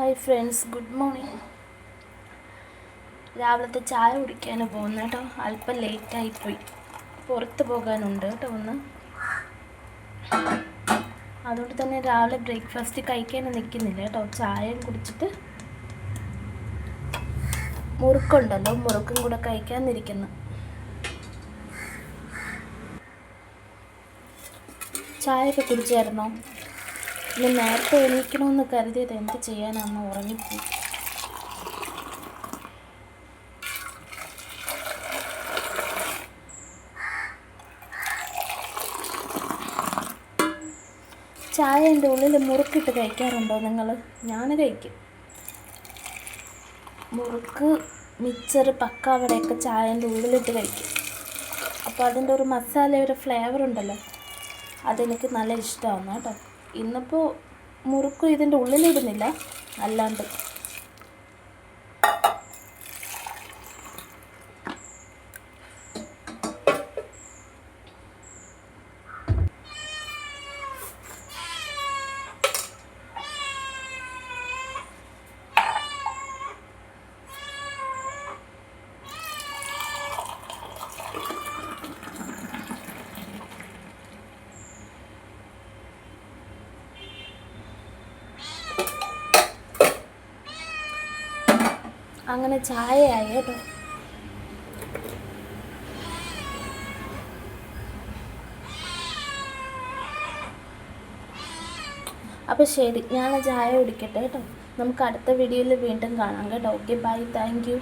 Hi friends good morning രാവിലത്തെ ചായ കുടിക്കാൻ പോകുന്ന കേട്ടോ. അല്പം ലേറ്റായിപ്പോയി പുറത്ത് പോകാനുണ്ട് കേട്ടോ ഒന്ന്. അതുകൊണ്ട് തന്നെ രാവിലെ ബ്രേക്ക്ഫാസ്റ്റ് കഴിക്കാൻ നിൽക്കുന്നില്ല കേട്ടോ. ചായയും കുടിച്ചിട്ട് മുറുക്കുണ്ടല്ലോ. മുറുക്കും കൂടെ കഴിക്കാന്നിരിക്കുന്നു ചായയൊക്കെ കുടിച്ചായിരുന്നോ? ഇനി നേരത്തെ എണീക്കണമെന്ന് കരുതിയത് എന്ത് ചെയ്യാനാണെന്ന് ഉറങ്ങിപ്പോയി. ചായന്റെ ഉള്ളിൽ മുറുക്കിട്ട് കഴിക്കാറുണ്ടോ നിങ്ങൾ ഞാൻ കഴിക്കും. മുറുക്ക് മിച്ചർ പക്കാവടയൊക്കെ ചായന്റെ ഉള്ളിലിട്ട് കഴിക്കും. അപ്പോൾ അതിന്റെ ഒരു മസാല ഒരു ഫ്ലേവർ ഉണ്ടല്ലോ അതെനിക്ക് നല്ല ഇഷ്ടമാണ് കേട്ടോ. ഇന്നിപ്പോൾ മുറുക്ക് ഇതിന്റെ ഉള്ളിലിടുന്നില്ല. അല്ലാണ്ട് അങ്ങനെ ചായയായി കേട്ടോ. അപ്പോൾ ശരി ഞാൻ ചായ കുടിക്കട്ടെ കേട്ടോ. നമുക്ക് അടുത്ത വീഡിയോയിൽ വീണ്ടും കാണാം കേട്ടോ. Okay bye thank